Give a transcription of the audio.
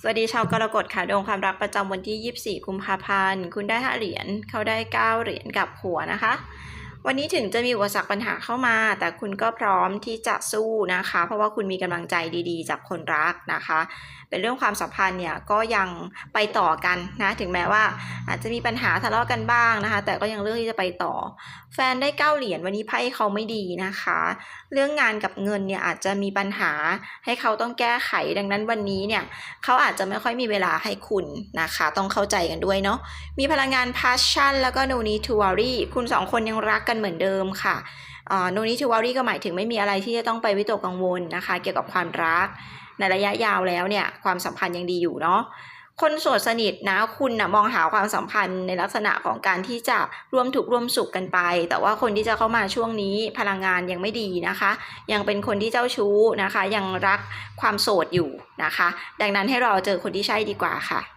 สวัสดีชาวกรกฎค่ะดวงความรักประจำวันที่ 24 กุมภาพันธ์ คุณได้ 5 เหรียญ เขาได้ 9 เหรียญกับหัวนะคะ วันนี้ถึงจะมีอุปสรรคปัญหาเข้ามา แต่คุณก็พร้อมที่จะสู้นะคะ เพราะว่าคุณมีกำลังใจดีๆ จากคนรักนะคะ เป็นเรื่องความสัมพันธ์เนี่ยก็ยังไปต่อกันนะถึงแม้ว่า อาจจะมีปัญหาทะเลาะกันบ้างนะคะ แต่ก็ยังเลือกที่จะไปต่อ แฟนได้เก้าเหรียญวันนี้ไพ่เขาไม่ดีนะคะ เรื่องงานกับเงินเนี่ยอาจจะมีปัญหาให้เขาต้องแก้ไขดังนั้นวันนี้เนี่ยเขาอาจจะไม่ค่อยมีเวลาให้คุณนะคะ ต้องเข้าใจกันด้วยเนาะมีพลังงาน passion แล้วก็ no need to worry คุณสองคนยังรักกันเหมือนเดิมค่ะเอ่อ no need to worry ก็หมายถึงไม่มีอะไรที่จะต้องไปวิตกกังวลนะคะ เกี่ยวกับความรัก ในระยะยาวแล้วเนี่ยความสัมพันธ์ยังดีอยู่เนาะคนโสดสนิทนะคุณนะมองหาความสัมพันธ์ในลักษณะของการที่จะร่วมทุกร่วมสุขกันไป แต่ว่าคนที่จะเข้ามาช่วงนี้พลังงานยังไม่ดีนะคะ ยังเป็นคนที่เจ้าชู้นะคะ ยังรักความโสดอยู่นะคะ ดังนั้นให้รอเจอคนที่ใช่ดีกว่าค่ะ